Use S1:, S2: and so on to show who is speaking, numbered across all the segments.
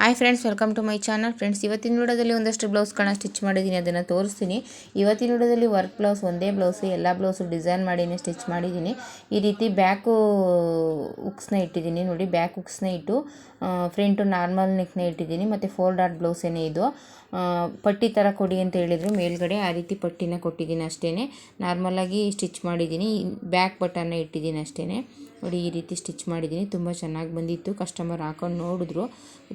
S1: Hi friends welcome to my channel friends ಇವತ್ತಿನ ವಿಡಿಯೋದಲ್ಲಿ ಒಂದಷ್ಟು ಬ್ಲೌಸ್ಗಳನ್ನ ಸ್ಟಿಚ್ ಮಾಡಿದ್ದೀನಿ. ಅದನ್ನು ತೋರಿಸ್ತೀನಿ. ಇವತ್ತಿನ ವಿಡಿಯೋದಲ್ಲಿ ವರ್ಕ್ ಬ್ಲೌಸ್ ಒಂದೇ ಬ್ಲೌಸ್ ಎಲ್ಲ ಬ್ಲೌಸು ಡಿಸೈನ್ ಮಾಡಿನೇ ಸ್ಟಿಚ್ ಮಾಡಿದ್ದೀನಿ. ಈ ರೀತಿ ಬ್ಯಾಕು ಉಕ್ಸ್ನ ಇಟ್ಟಿದ್ದೀನಿ. ನೋಡಿ ಬ್ಯಾಕ್ ಉಕ್ಸ್ನ ಇಟ್ಟು ಫ್ರಂಟು ನಾರ್ಮಲ್ ನೆಕ್ನ ಇಟ್ಟಿದ್ದೀನಿ. ಮತ್ತು ಫೋಲ್ಡ್ ಬ್ಲೌಸ್ ಏನೇ ಇದು. ಪಟ್ಟಿ ಥರ ಕೊಡಿ ಅಂತ ಹೇಳಿದರು. ಮೇಲ್ಗಡೆ ಆ ರೀತಿ ಪಟ್ಟಿನ ಕೊಟ್ಟಿದ್ದೀನಿ ಅಷ್ಟೇ ನಾರ್ಮಲಾಗಿ ಸ್ಟಿಚ್ ಮಾಡಿದ್ದೀನಿ. ಬ್ಯಾಕ್ ಬಟನ್ನ ಇಟ್ಟಿದ್ದೀನಿ ಅಷ್ಟೇ ನೋಡಿ ಈ ರೀತಿ ಸ್ಟಿಚ್ ಮಾಡಿದ್ದೀನಿ. ತುಂಬ ಚೆನ್ನಾಗಿ ಬಂದಿತ್ತು. ಕಸ್ಟಮರ್ ಹಾಕೊಂಡು ನೋಡಿದ್ರು.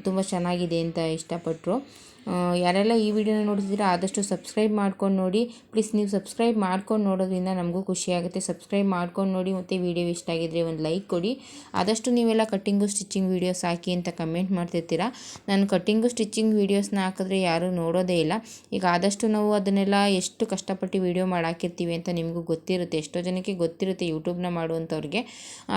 S1: ತುಂಬ ಚೆನ್ನಾಗಿದೆ ಅಂತ ಇಷ್ಟಪಟ್ಟರು. ಯಾರೆಲ್ಲ ಈ ವಿಡಿಯೋನ ನೋಡ್ತಿದ್ದೀರಾ ಆದಷ್ಟು ಸಬ್ಸ್ಕ್ರೈಬ್ ಮಾಡ್ಕೊಂಡು ನೋಡಿ. ಪ್ಲೀಸ್ ನೀವು ಸಬ್ಸ್ಕ್ರೈಬ್ ಮಾಡ್ಕೊಂಡು ನೋಡೋದ್ರಿಂದ ನಮಗೂ ಖುಷಿಯಾಗುತ್ತೆ ಸಬ್ಸ್ಕ್ರೈಬ್ ಮಾಡ್ಕೊಂಡು ನೋಡಿ ಮತ್ತು ವಿಡಿಯೋ ಇಷ್ಟ ಆಗಿದ್ರೆ ಒಂದು ಲೈಕ್ ಕೊಡಿ. ಆದಷ್ಟು ನೀವೆಲ್ಲ ಕಟ್ಟಿಂಗು ಸ್ಟಿಚಿಂಗ್ ವೀಡಿಯೋಸ್ ಹಾಕಿ ಅಂತ ಕಮೆಂಟ್ ಮಾಡ್ತಿರ್ತೀರಾ. ನಾನು ಕಟ್ಟಿಂಗು ಸ್ಟಿಚಿಂಗ್ ವೀಡಿಯೋಸ್ನ ಹಾಕಿದ್ರೆ ಯಾರೂ ನೋಡೋದೇ ಇಲ್ಲ. ಈಗ ಆದಷ್ಟು ನಾವು ಅದನ್ನೆಲ್ಲ ಎಷ್ಟು ಕಷ್ಟಪಟ್ಟು ವೀಡಿಯೋ ಮಾಡಾಕಿರ್ತೀವಿ ಅಂತ ನಿಮಗೂ ಗೊತ್ತಿರುತ್ತೆ. ಎಷ್ಟೋ ಜನಕ್ಕೆ ಗೊತ್ತಿರುತ್ತೆ ಯೂಟ್ಯೂಬ್ನ ಮಾಡುವಂಥವ್ರಿಗೆ.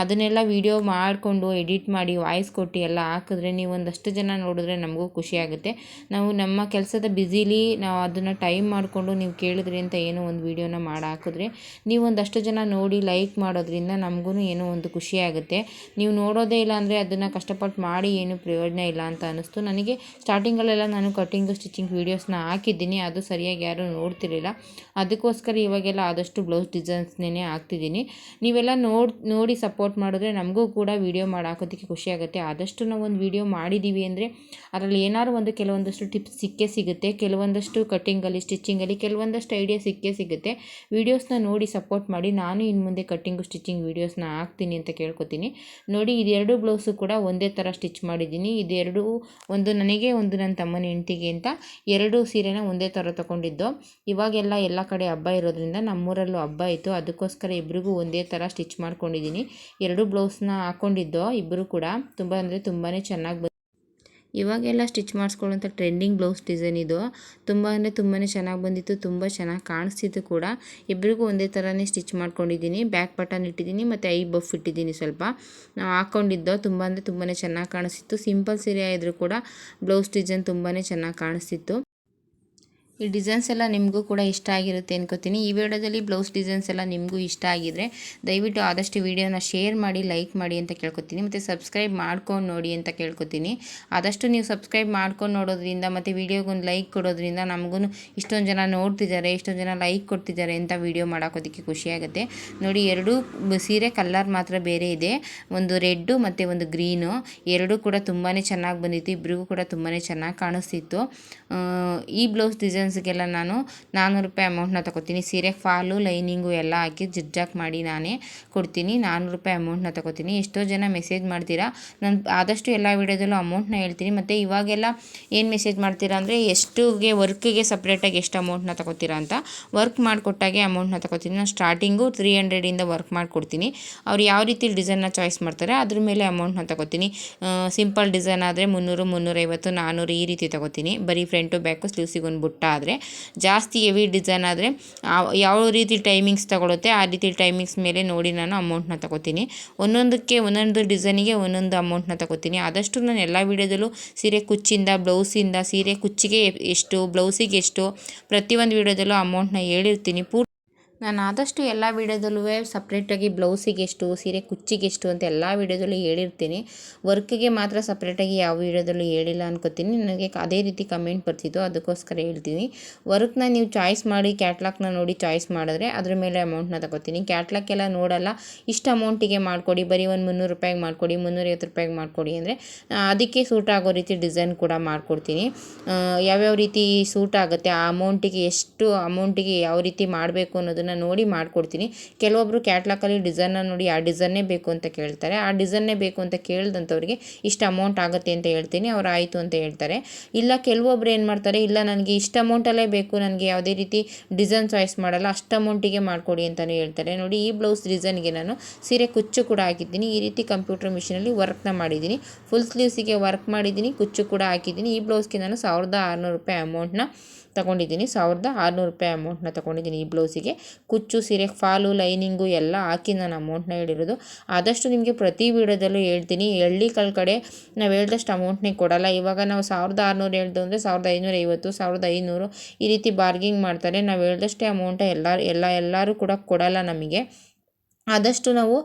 S1: ಅದನ್ನೆಲ್ಲ ವೀಡಿಯೋ ಮಾಡಿಕೊಂಡು ಎಡಿಟ್ ಮಾಡಿ ವಾಯ್ಸ್ ಕೊಟ್ಟು ಎಲ್ಲ ಹಾಕಿದ್ರೆ ನೀವು ಒಂದಷ್ಟು ಜನ ನೋಡಿದ್ರೆ ನಮಗೂ ಖುಷಿ ಆಗುತ್ತೆ. ನಾವು ನಮ್ಮ ಕೆಲಸದ ಬ್ಯುಸಿಲಿ ನಾವು ಅದನ್ನು ಟೈಮ್ ಮಾಡಿಕೊಂಡು ನೀವು ಕೇಳಿದ್ರಿ ಅಂತ ಏನೋ ಒಂದು ವೀಡಿಯೋನ ಮಾಡಿ ಹಾಕಿದ್ರೆ ನೀವು ಒಂದಷ್ಟು ಜನ ನೋಡಿ ಲೈಕ್ ಮಾಡೋದ್ರಿಂದ ನಮಗೂ ಏನೋ ಒಂದು ಖುಷಿ ಆಗುತ್ತೆ. ನೀವು ನೋಡೋದೇ ಇಲ್ಲ ಅಂದರೆ ಅದನ್ನು ಕಷ್ಟಪಟ್ಟು ಮಾಡಿ ಏನು ಪ್ರಯೋಜನ ಇಲ್ಲ ಅಂತ ಅನ್ನಿಸ್ತು. ನನಗೆ ಸ್ಟಾರ್ಟಿಂಗಲ್ಲೆಲ್ಲ ನಾನು ಕಟ್ಟಿಂಗು ಸ್ಟಿಚಿಂಗ್ ವೀಡಿಯೋಸ್ನ ಹಾಕಿದ್ದೀನಿ. ಅದು ಸರಿಯಾಗಿ ಯಾರೂ ನೋಡ್ತಿರಲಿಲ್ಲ. ಅದಕ್ಕೋಸ್ಕರ ಇವಾಗೆಲ್ಲ ಆದಷ್ಟು ಬ್ಲೌಸ್ ಡಿಸೈನ್ಸ್ನೇ ಹಾಕ್ತಿದ್ದೀನಿ. ನೀವೆಲ್ಲ ನೋಡಿ ನೋಡಿ ಸಪೋರ್ಟ್ ಮಾಡಿದ್ರೆ ನಮಗೂ ಕೂಡ ವೀಡಿಯೋ ಮಾಡಿ ಹಾಕೋದಕ್ಕೆ ಖುಷಿ ಆಗುತ್ತೆ. ಆದಷ್ಟು ನಾವು ಒಂದು ವೀಡಿಯೋ ಮಾಡಿದ್ದೀವಿ ಅಂದರೆ ಅದರಲ್ಲಿ ಏನಾದ್ರು ಒಂದು ಕೆಲವೊಂದಷ್ಟು ಟಿಪ್ಸ್ ಸಿಕ್ಕೇ ಸಿಗುತ್ತೆ. ಕೆಲವೊಂದಷ್ಟು ಕಟ್ಟಿಂಗಲ್ಲಿ, ಸ್ಟಿಚ್ಚಿಂಗಲ್ಲಿ ಕೆಲವೊಂದಷ್ಟು ಐಡಿಯಾ ಸಿಕ್ಕೇ ಸಿಗುತ್ತೆ. ವೀಡಿಯೋಸ್ನ ನೋಡಿ ಸಪೋರ್ಟ್ ಮಾಡಿ. ನಾನು ಇನ್ನು ಮುಂದೆ ಕಟ್ಟಿಂಗು ಸ್ಟಿಚಿಂಗ್ ವೀಡಿಯೋಸ್ನ ಹಾಕ್ತೀನಿ ಅಂತ ಕೇಳ್ಕೊತೀನಿ. ನೋಡಿ, ಇದೆರಡು ಬ್ಲೌಸು ಕೂಡ ಒಂದೇ ಥರ ಸ್ಟಿಚ್ ಮಾಡಿದ್ದೀನಿ. ಇದೆರಡು ಒಂದು ನನಗೆ, ಒಂದು ನನ್ನ ತಮ್ಮನ ಹೆಂಡತಿಗೆ ಅಂತ ಎರಡು ಸೀರೆನ ಒಂದೇ ಥರ ತೊಗೊಂಡಿದ್ದು. ಇವಾಗೆಲ್ಲ ಎಲ್ಲ ಕಡೆ ಹಬ್ಬ ಇರೋದ್ರಿಂದ ನಮ್ಮೂರಲ್ಲೂ ಹಬ್ಬ ಇತ್ತು. ಅದಕ್ಕೋಸ್ಕರ ಇಬ್ರಿಗೂ ಒಂದೇ ಥರ ಸ್ಟಿಚ್ ಮಾಡ್ಕೊಂಡಿದ್ದೀನಿ. ಎರಡು ಬ್ಲೌಸ್ನ ಹಾಕ್ಕೊಂಡಿದ್ದೋ ಇಬ್ಬರು ಕೂಡ. ತುಂಬ ಅಂದರೆ ತುಂಬಾ ಚೆನ್ನಾಗಿ ಇವಾಗೆಲ್ಲ ಸ್ಟಿಚ್ ಮಾಡಿಸ್ಕೊಳ್ಳೋಂಥ ಟ್ರೆಂಡಿಂಗ್ ಬ್ಲೌಸ್ ಡಿಸೈನ್ ಇದು. ತುಂಬ ಅಂದರೆ ತುಂಬಾ ಚೆನ್ನಾಗಿ ಬಂದಿತ್ತು, ತುಂಬ ಚೆನ್ನಾಗಿ ಕಾಣಿಸ್ತಿತ್ತು ಕೂಡ. ಇಬ್ಬರಿಗೂ ಒಂದೇ ಥರನೇ ಸ್ಟಿಚ್ ಮಾಡ್ಕೊಂಡಿದ್ದೀನಿ. ಬ್ಯಾಕ್ ಬಟನ್ ಇಟ್ಟಿದ್ದೀನಿ, ಮತ್ತು ಐ ಬಫ್ ಇಟ್ಟಿದ್ದೀನಿ ಸ್ವಲ್ಪ. ನಾವು ಹಾಕ್ಕೊಂಡಿದ್ದೋ ತುಂಬ ಅಂದರೆ ತುಂಬಾ ಚೆನ್ನಾಗಿ ಕಾಣಿಸ್ತಿತ್ತು. ಸಿಂಪಲ್ ಸೀರೆ ಆದರೂ ಕೂಡ ಬ್ಲೌಸ್ ಡಿಸೈನ್ ತುಂಬಾ ಚೆನ್ನಾಗಿ ಕಾಣಿಸ್ತಿತ್ತು. ಈ ಡಿಸೈನ್ಸ್ ಎಲ್ಲ ನಿಮಗೂ ಕೂಡ ಇಷ್ಟ ಆಗಿರುತ್ತೆ ಅನ್ಕೋತೀನಿ. ಈ ವಿಡಿಯೋದಲ್ಲಿ ಬ್ಲೌಸ್ ಡಿಸೈನ್ಸ್ ಎಲ್ಲ ನಿಮಗೂ ಇಷ್ಟ ಆಗಿದ್ರೆ ದಯವಿಟ್ಟು ಆದಷ್ಟು ವಿಡಿಯೋನ ಶೇರ್ ಮಾಡಿ ಲೈಕ್ ಮಾಡಿ ಅಂತ ಕೇಳ್ಕೊತೀನಿ. ಮತ್ತು ಸಬ್ಸ್ಕ್ರೈಬ್ ಮಾಡ್ಕೊಂಡು ನೋಡಿ ಅಂತ ಕೇಳ್ಕೊತೀನಿ. ಆದಷ್ಟು ನೀವು ಸಬ್ಸ್ಕ್ರೈಬ್ ಮಾಡ್ಕೊಂಡು ನೋಡೋದ್ರಿಂದ ಮತ್ತು ವಿಡಿಯೋಗೊಂದು ಲೈಕ್ ಕೊಡೋದ್ರಿಂದ ನಮಗೂ ಇಷ್ಟೊಂದು ಜನ ನೋಡ್ತಿದ್ದಾರೆ, ಇಷ್ಟೊಂದು ಜನ ಲೈಕ್ ಕೊಡ್ತಿದ್ದಾರೆ ಅಂತ ವಿಡಿಯೋ ಮಾಡೋಕೋದಕ್ಕೆ ಖುಷಿಯಾಗುತ್ತೆ ನೋಡಿ, ಎರಡೂ ಸೀರೆ ಕಲರ್ ಮಾತ್ರ ಬೇರೆ ಇದೆ. ಒಂದು ರೆಡ್ಡು ಮತ್ತು ಒಂದು ಗ್ರೀನು. ಎರಡೂ ಕೂಡ ತುಂಬಾ ಚೆನ್ನಾಗಿ ಬಂದಿತ್ತು. ಇಬ್ಬರಿಗೂ ಕೂಡ ತುಂಬಾ ಚೆನ್ನಾಗಿ ಕಾಣಿಸ್ತಿತ್ತು. ಈ ಬ್ಲೌಸ್ ಡಿಸೈನ್ಸ್ಗೆಲ್ಲ ನಾನು ನಾನ್ನೂರು ರೂಪಾಯಿ ಅಮೌಂಟ್ನ ತಗೋತೀನಿ. ಸೀರೆ, ಫಾಲು, ಲೈನಿಂಗು ಎಲ್ಲ ಹಾಕಿ ಜಿಜ್ಜಾಕ್ ಮಾಡಿ ನಾನೇ ಕೊಡ್ತೀನಿ. ನಾನ್ನೂರು ರೂಪಾಯಿ ಅಮೌಂಟ್ನ ತಗೋತೀನಿ. ಎಷ್ಟೋ ಜನ ಮೆಸೇಜ್ ಮಾಡ್ತೀರಾ? ನಾನು ಆದಷ್ಟು ಎಲ್ಲ ವಿಡಿಯೋದಲ್ಲೂ ಅಮೌಂಟ್ನ ಹೇಳ್ತೀನಿ. ಮತ್ತು ಇವಾಗೆಲ್ಲ ಏನು ಮೆಸೇಜ್ ಮಾಡ್ತೀರಾ ಅಂದರೆ ಎಷ್ಟುಗೆ, ವರ್ಕ್ಗೆ ಸಪ್ರೇಟಾಗಿ ಎಷ್ಟು ಅಮೌಂಟ್ನ ತಗೋತೀರಾ ಅಂತ. ವರ್ಕ್ ಮಾಡಿಕೊಟ್ಟಾಗೆ ಅಮೌಂಟ್ನ ತಗೋತೀನಿ. ನಾನು ಸ್ಟಾರ್ಟಿಂಗು ತ್ರೀ ಹಂಡ್ರೆಡಿಂದ ವರ್ಕ್ ಮಾಡಿಕೊಡ್ತೀನಿ. ಅವ್ರು ಯಾವ ರೀತಿ ಡಿಸೈನ್ನ ಚಾಯ್ಸ್ ಮಾಡ್ತಾರೆ ಅದ್ರ ಮೇಲೆ ಅಮೌಂಟ್ನ ತಗೋತೀನಿ. ಸಿಂಪಲ್ ಡಿಸೈನ್ ಆದರೆ ಮುನ್ನೂರು, ಮುನ್ನೂರೈವತ್ತು, ನಾನ್ನೂರು ಈ ರೀತಿ ತಗೋತೀನಿ. ಬರೀ ಫ್ರಂಟು, ಬ್ಯಾಕು ಸ್ಲೀವ್ಸಿಗೆ ಒಂದು ಬುಟ್ಟ ಆದರೆ ಜಾಸ್ತಿ ಹೆವಿ ಡಿಸೈನ್ ಆದರೆ ಯಾವ ರೀತಿ ಟೈಮಿಂಗ್ಸ್ ತಗೊಳುತ್ತೆ ಆ ರೀತಿ ಟೈಮಿಂಗ್ಸ್ ಮೇಲೆ ನೋಡಿ ನಾನು ಅಮೌಂಟ್ನ ತಗೋತೀನಿ. ಒಂದೊಂದಕ್ಕೆ ಒಂದೊಂದು ಡಿಸೈನಿಗೆ ಒಂದೊಂದು ಅಮೌಂಟ್ನ ತಗೋತೀನಿ. ಆದಷ್ಟು ನಾನು ಎಲ್ಲ ವೀಡಿಯೋದಲ್ಲೂ ಸೀರೆ ಕುಚ್ಚಿಂದ ಬ್ಲೌಸಿಂದ ಸೀರೆ ಕುಚ್ಚಿಗೆ ಎಷ್ಟು ಬ್ಲೌಸಿಗೆ ಎಷ್ಟು ಪ್ರತಿಯೊಂದು ವೀಡಿಯೋದಲ್ಲೂ ಅಮೌಂಟ್ನ ಹೇಳಿರ್ತೀನಿ. ಪೂರ್ತಿ ನಾನು ಆದಷ್ಟು ಎಲ್ಲ ವೀಡಿಯೋದಲ್ಲೂ ಸಪ್ರೇಟಾಗಿ ಬ್ಲೌಸಿಗೆ ಎಷ್ಟು ಸೀರೆ ಕುಚ್ಚಿಗೆ ಎಷ್ಟು ಅಂತ ಎಲ್ಲ ವೀಡಿಯೋದಲ್ಲೂ ಹೇಳಿರ್ತೀನಿ. ವರ್ಕ್ಗೆ ಮಾತ್ರ ಸಪ್ರೇಟಾಗಿ ಯಾವ ವೀಡಿಯೋದಲ್ಲೂ ಹೇಳಿಲ್ಲ ಅನ್ಕೋತೀನಿ. ನನಗೆ ಅದೇ ರೀತಿ ಕಮೆಂಟ್ ಬರ್ತಿತ್ತು, ಅದಕ್ಕೋಸ್ಕರ ಹೇಳ್ತೀನಿ. ವರ್ಕ್ನ ನೀವು ಚಾಯ್ಸ್ ಮಾಡಿ, ಕ್ಯಾಟ್ಲಾಗ್ನ ನೋಡಿ ಚಾಯ್ಸ್ ಮಾಡಿದ್ರೆ ಅದ್ರ ಮೇಲೆ ಅಮೌಂಟ್ನ ತಗೋತೀನಿ. ಕ್ಯಾಟ್ಲಾಗ್ ಎಲ್ಲ ನೋಡಲ್ಲ, ಇಷ್ಟು ಅಮೌಂಟಿಗೆ ಮಾಡಿಕೊಡಿ, ಬರೀ ಒಂದು ಮುನ್ನೂರು ರೂಪಾಯಿಗೆ ಮಾಡಿಕೊಡಿ, ಮುನ್ನೂರೈವತ್ತು ರೂಪಾಯಿಗೆ ಮಾಡಿಕೊಡಿ ಅಂದರೆ ಅದಕ್ಕೆ ಸೂಟ್ ಆಗೋ ರೀತಿ ಡಿಸೈನ್ ಕೂಡ ಮಾಡಿಕೊಡ್ತೀನಿ. ಯಾವ್ಯಾವ ರೀತಿ ಸೂಟ್ ಆಗುತ್ತೆ, ಆ ಅಮೌಂಟಿಗೆ ಎಷ್ಟು ಅಮೌಂಟಿಗೆ ಯಾವ ರೀತಿ ಮಾಡಬೇಕು ಅನ್ನೋದನ್ನು ನೋಡಿ ಮಾಡಿಕೊಡ್ತೀನಿ. ಕೆಲವೊಬ್ಬರು ಕ್ಯಾಟ್ಲಾಕಲ್ಲಿ ಡಿಸೈನ್ನ ನೋಡಿ, ಆ ಡಿಸೈನ್ನೇ ಬೇಕು ಅಂತ ಕೇಳ್ತಾರೆ. ಆ ಡಿಸೈನ್ನೇ ಬೇಕು ಅಂತ ಕೇಳ್ದಂಥವ್ರಿಗೆ ಇಷ್ಟು ಅಮೌಂಟ್ ಆಗುತ್ತೆ ಅಂತ ಹೇಳ್ತೀನಿ. ಅವ್ರು ಆಯಿತು ಅಂತ ಹೇಳ್ತಾರೆ. ಇಲ್ಲ ಕೆಲವೊಬ್ರು ಏನು ಮಾಡ್ತಾರೆ, ಇಲ್ಲ ನನಗೆ ಇಷ್ಟು ಅಮೌಂಟಲ್ಲೇ ಬೇಕು, ನನಗೆ ಯಾವುದೇ ರೀತಿ ಡಿಸೈನ್ ಚಾಯ್ಸ್ ಮಾಡಲ್ಲ, ಅಷ್ಟು ಅಮೌಂಟಿಗೆ ಮಾಡಿಕೊಡಿ ಅಂತಲೇ ಹೇಳ್ತಾರೆ. ನೋಡಿ, ಈ ಬ್ಲೌಸ್ ಡಿಸೈನ್ಗೆ ನಾನು ಸೀರೆ ಕುಚ್ಚು ಕೂಡ ಹಾಕಿದ್ದೀನಿ. ಈ ರೀತಿ ಕಂಪ್ಯೂಟರ್ ಮಿಷಿನಲ್ಲಿ ವರ್ಕ್ನ ಮಾಡಿದ್ದೀನಿ. ಫುಲ್ ಸ್ಲೀವ್ಸಿಗೆ ವರ್ಕ್ ಮಾಡಿದ್ದೀನಿ, ಕುಚ್ಚು ಕೂಡ ಹಾಕಿದ್ದೀನಿ. ಈ ಬ್ಲೌಸ್ಗೆ ನಾನು ಸಾವಿರದ ಆರುನೂರು ರೂಪಾಯಿ ಅಮೌಂಟ್ನ ತಗೊಂಡಿದ್ದೀನಿ. ಸಾವಿರದ ಆರುನೂರು ರೂಪಾಯಿ ಅಮೌಂಟ್ನ ತಗೊಂಡಿದ್ದೀನಿ ಈ ಬ್ಲೌಸಿಗೆ. ಕುಚ್ಚು, ಸೀರೆ, ಫಾಲು, ಲೈನಿಂಗು ಎಲ್ಲ ಹಾಕಿ ನಾನು ಅಮೌಂಟ್ನ ಹೇಳಿರೋದು. ಆದಷ್ಟು ನಿಮಗೆ ಪ್ರತಿ ವೀಡಿಯೋದಲ್ಲೂ ಹೇಳ್ತೀನಿ. ಹಳ್ಳಿಗಳ ಕಡೆ ನಾವು ಹೇಳ್ದಷ್ಟು ಅಮೌಂಟ್ನೇ ಕೊಡಲ್ಲ. ಇವಾಗ ನಾವು ಸಾವಿರದ ಆರುನೂರು ಹೇಳ್ದು ಅಂದರೆ ಸಾವಿರದ ಐನೂರ ಐವತ್ತು ಸಾವಿರದ ಐನೂರು ಈ ರೀತಿ ಬಾರ್ಗಿಂಗ್ ಮಾಡ್ತಾರೆ. ನಾವು ಹೇಳ್ದಷ್ಟೇ ಅಮೌಂಟ ಎಲ್ಲ ಎಲ್ಲ, ಎಲ್ಲರೂ ಕೂಡ ಕೊಡಲ್ಲ ನಮಗೆ. ಆದಷ್ಟು ನಾವು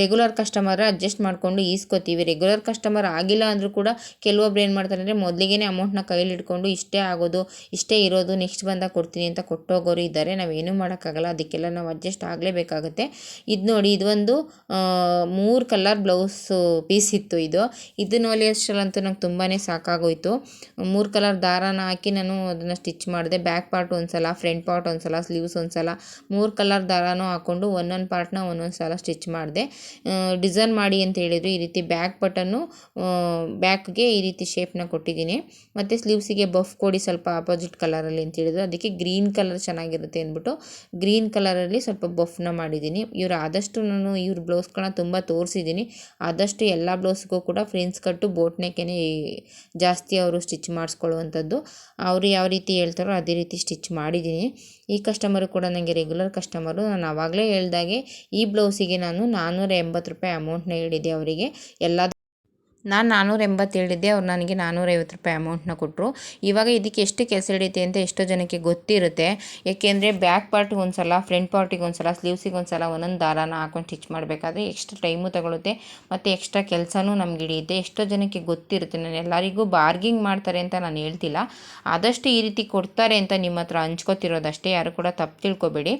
S1: ರೆಗ್ಯುಲರ್ ಕಸ್ಟಮರ್ ಅಡ್ಜಸ್ಟ್ ಮಾಡಿಕೊಂಡು ಈಸ್ಕೊತೀವಿ. ರೆಗ್ಯುಲರ್ ಕಸ್ಟಮರ್ ಆಗಿಲ್ಲ ಅಂದರೂ ಕೂಡ ಕೆಲವೊಬ್ರು ಏನು ಮಾಡ್ತಾರೆ ಅಂದರೆ ಮೊದಲಿಗೆ ಅಮೌಂಟ್ನ ಕೈಲಿ ಇಟ್ಕೊಂಡು ಇಷ್ಟೇ ಆಗೋದು, ಇಷ್ಟೇ ಇರೋದು ನೆಕ್ಸ್ಟ್ ಬಂದಾಗ ಕೊಡ್ತೀನಿ ಅಂತ ಕೊಟ್ಟೋಗೋರು ಇದ್ದಾರೆ. ನಾವೇನು ಮಾಡೋಕ್ಕಾಗಲ್ಲ. ಅದಕ್ಕೆಲ್ಲ ನಾವು ಅಡ್ಜಸ್ಟ್ ಆಗಲೇಬೇಕಾಗುತ್ತೆ. ಇದು ನೋಡಿ ಇದೊಂದು ಮೂರು ಕಲರ್ ಬ್ಲೌಸು ಪೀಸ್ ಇತ್ತು ಇದು. ಇದನ್ನ ಹೊಲಿಯೋಷ್ಟರಲ್ಲಂತೂ ನಂಗೆ ತುಂಬಾ ಸಾಕಾಗೋಯ್ತು. ಮೂರು ಕಲರ್ ದಾರಾನ ಹಾಕಿ ನಾನು ಅದನ್ನು ಸ್ಟಿಚ್ ಮಾಡಿದೆ. ಬ್ಯಾಕ್ ಪಾರ್ಟ್ ಒಂದು ಸಲ ಫ್ರಂಟ್ ಪಾರ್ಟ್ ಒಂದು ಸಲ ಸ್ಲೀವ್ಸ್ ಒಂದು ಸಲ ಮೂರು ಕಲರ್ ದಾರಾನೂ ಹಾಕ್ಕೊಂಡು ಒಂದೊಂದು ಪಾರ್ಟ್ನ ಒಂದೊಂದು ಸಲ ಸ್ಟಿಚ್ ಮಾಡಿದೆ. ಡಿಸೈನ್ ಮಾಡಿ ಅಂತ ಹೇಳಿದರು. ಈ ರೀತಿ ಬ್ಯಾಕ್ ಬಟನ್ನು ಬ್ಯಾಕ್ಗೆ ಈ ರೀತಿ ಶೇಪ್ನ ಕೊಟ್ಟಿದ್ದೀನಿ. ಮತ್ತು ಸ್ಲೀವ್ಸಿಗೆ ಬಫ್ ಕೊಡಿ ಸ್ವಲ್ಪ ಆಪೋಸಿಟ್ ಕಲರಲ್ಲಿ ಅಂತ ಹೇಳಿದ್ರು. ಅದಕ್ಕೆ ಗ್ರೀನ್ ಕಲರ್ ಚೆನ್ನಾಗಿರುತ್ತೆ ಅಂದ್ಬಿಟ್ಟು ಗ್ರೀನ್ ಕಲರಲ್ಲಿ ಸ್ವಲ್ಪ ಬಫ್ನ ಮಾಡಿದ್ದೀನಿ. ಇವರು ಆದಷ್ಟು ನಾನು ಇವ್ರ ಬ್ಲೌಸ್ಗಳನ್ನ ತುಂಬ ತೋರಿಸಿದ್ದೀನಿ. ಆದಷ್ಟು ಎಲ್ಲ ಬ್ಲೌಸ್ಗೂ ಕೂಡ ಫ್ರೆಂಡ್ಸ್ ಕಟ್ಟು ಬೋಟ್ ನೆಕ್ಕೇ ಜಾಸ್ತಿ ಅವರು ಸ್ಟಿಚ್ ಮಾಡಿಸ್ಕೊಳ್ಳುವಂಥದ್ದು. ಅವರು ಯಾವ ರೀತಿ ಹೇಳ್ತಾರೋ ಅದೇ ರೀತಿ ಸ್ಟಿಚ್ ಮಾಡಿದ್ದೀನಿ. ಈ ಕಸ್ಟಮರು ಕೂಡ ನನಗೆ ರೆಗ್ಯುಲರ್ ಕಸ್ಟಮರು. ನಾನು ಆವಾಗಲೇ ಹೇಳ್ದಾಗೆ ಈ ಬ್ಲೌಸಿಗೆ ನಾನು ನಾನ್ನೂರ ಎಂಬತ್ತು ರೂಪಾಯಿ ಅಮೌಂಟ್ನ ಹೇಳಿದ್ದೆ ಅವರಿಗೆ. ಎಲ್ಲ ನಾನು ನಾನ್ನೂರ ಎಂಬತ್ತು ಹೇಳಿದ್ದೆ, ಅವ್ರು ನನಗೆ ನಾನ್ನೂರೈವತ್ತು ರೂಪಾಯಿ ಅಮೌಂಟ್ನ ಕೊಟ್ಟರು ಇವಾಗ ಇದಕ್ಕೆ ಎಷ್ಟು ಕೆಲಸ ಹಿಡಿಯುತ್ತೆ ಅಂತ ಎಷ್ಟೋ ಜನಕ್ಕೆ ಗೊತ್ತಿರುತ್ತೆ. ಏಕೆಂದರೆ ಬ್ಯಾಕ್ ಪಾರ್ಟಿಗೆ ಒಂದು ಸಲ ಫ್ರಂಟ್ ಪಾರ್ಟಿಗೆ ಒಂದು ಸಲ ಸ್ಲೀವ್ಸಿಗೆ ಒಂದು ಸಲ ಒಂದೊಂದು ದಾರಾನ ಹಾಕೊಂಡು ಸ್ಟಿಚ್ ಮಾಡಬೇಕಾದ್ರೆ ಎಕ್ಸ್ಟ್ರಾ ಟೈಮು ತಗೊಳುತ್ತೆ. ಮತ್ತು ಎಕ್ಸ್ಟ್ರಾ ಕೆಲಸನೂ ನಮ್ಗೆ ಹಿಡಿಯುತ್ತೆ. ಎಷ್ಟೋ ಜನಕ್ಕೆ ಗೊತ್ತಿರುತ್ತೆ. ನಾನು ಎಲ್ಲರಿಗೂ ಬಾರ್ಗಿಂಗ್ ಮಾಡ್ತಾರೆ ಅಂತ ನಾನು ಹೇಳ್ತಿಲ್ಲ. ಆದಷ್ಟು ಈ ರೀತಿ ಕೊಡ್ತಾರೆ ಅಂತ ನಿಮ್ಮ ಹತ್ರ ಹಂಚ್ಕೋತಿರೋದಷ್ಟೇ. ಯಾರು ಕೂಡ ತಪ್ಪು ತಿಳ್ಕೊಬೇಡಿ.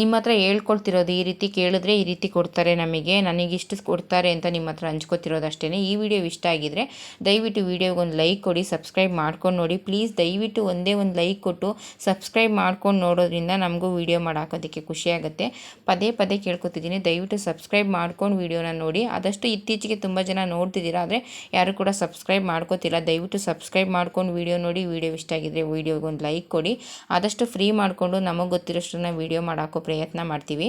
S1: ನಿಮ್ಮ ಹತ್ರ ಹೇಳ್ಕೊಳ್ತಿರೋದು ಈ ರೀತಿ ಕೇಳಿದ್ರೆ ಈ ರೀತಿ ಕೊಡ್ತಾರೆ ನಮಗೆ ನನಗಿಷ್ಟು ಕೊಡ್ತಾರೆ ಅಂತ ನಿಮ್ಮ ಹತ್ರ ಹಂಚ್ಕೋತಿರೋದು ಅಷ್ಟೇ ಈ ವಿಡಿಯೋ ಇಷ್ಟ ಆಗಿದ್ರೆ ದಯವಿಟ್ಟು ವಿಡಿಯೋಗೆ ಒಂದು ಲೈಕ್ ಕೊಡಿ, ಸಬ್ಸ್ಕ್ರೈಬ್ ಮಾಡ್ಕೊಂಡು ನೋಡಿ. ಪ್ಲೀಸ್ ದಯವಿಟ್ಟು ಒಂದೇ ಒಂದು ಲೈಕ್ ಕೊಟ್ಟು ಸಬ್ಸ್ಕ್ರೈಬ್ ಮಾಡ್ಕೊಂಡು ನೋಡೋದ್ರಿಂದ ನಮಗೂ ವಿಡಿಯೋ ಮಾಡಾಕೋದಕ್ಕೆ ಖುಷಿಯಾಗುತ್ತೆ ಪದೇ ಪದೇ ಕೇಳ್ಕೊತಿದ್ದೀನಿ. ದಯವಿಟ್ಟು ಸಬ್ಸ್ಕ್ರೈಬ್ ಮಾಡ್ಕೊಂಡು ವಿಡಿಯೋನ ನೋಡಿ. ಆದಷ್ಟು ಇತ್ತೀಚೆಗೆ ತುಂಬ ಜನ ನೋಡ್ತಿದ್ದೀರಾ ಆದರೆ ಯಾರು ಕೂಡ ಸಬ್ಸ್ಕ್ರೈಬ್ ಮಾಡ್ಕೋತಿಲ್ಲ. ದಯವಿಟ್ಟು ಸಬ್ಸ್ಕ್ರೈಬ್ ಮಾಡ್ಕೊಂಡು ವಿಡಿಯೋ ನೋಡಿ. ವಿಡಿಯೋ ಇಷ್ಟ ಆಗಿದ್ರೆ ವಿಡಿಯೋಗೆ ಒಂದು ಲೈಕ್ ಕೊಡಿ. ಆದಷ್ಟು ಫ್ರೀ ಮಾಡಿಕೊಂಡು ನಮಗೆ ಗೊತ್ತಿರೋಷ್ಟನ್ನ ವಿಡಿಯೋ ಮಾಡೋಕ್ಕೋ ಪ್ರಯತ್ನ ಮಾಡ್ತೀವಿ.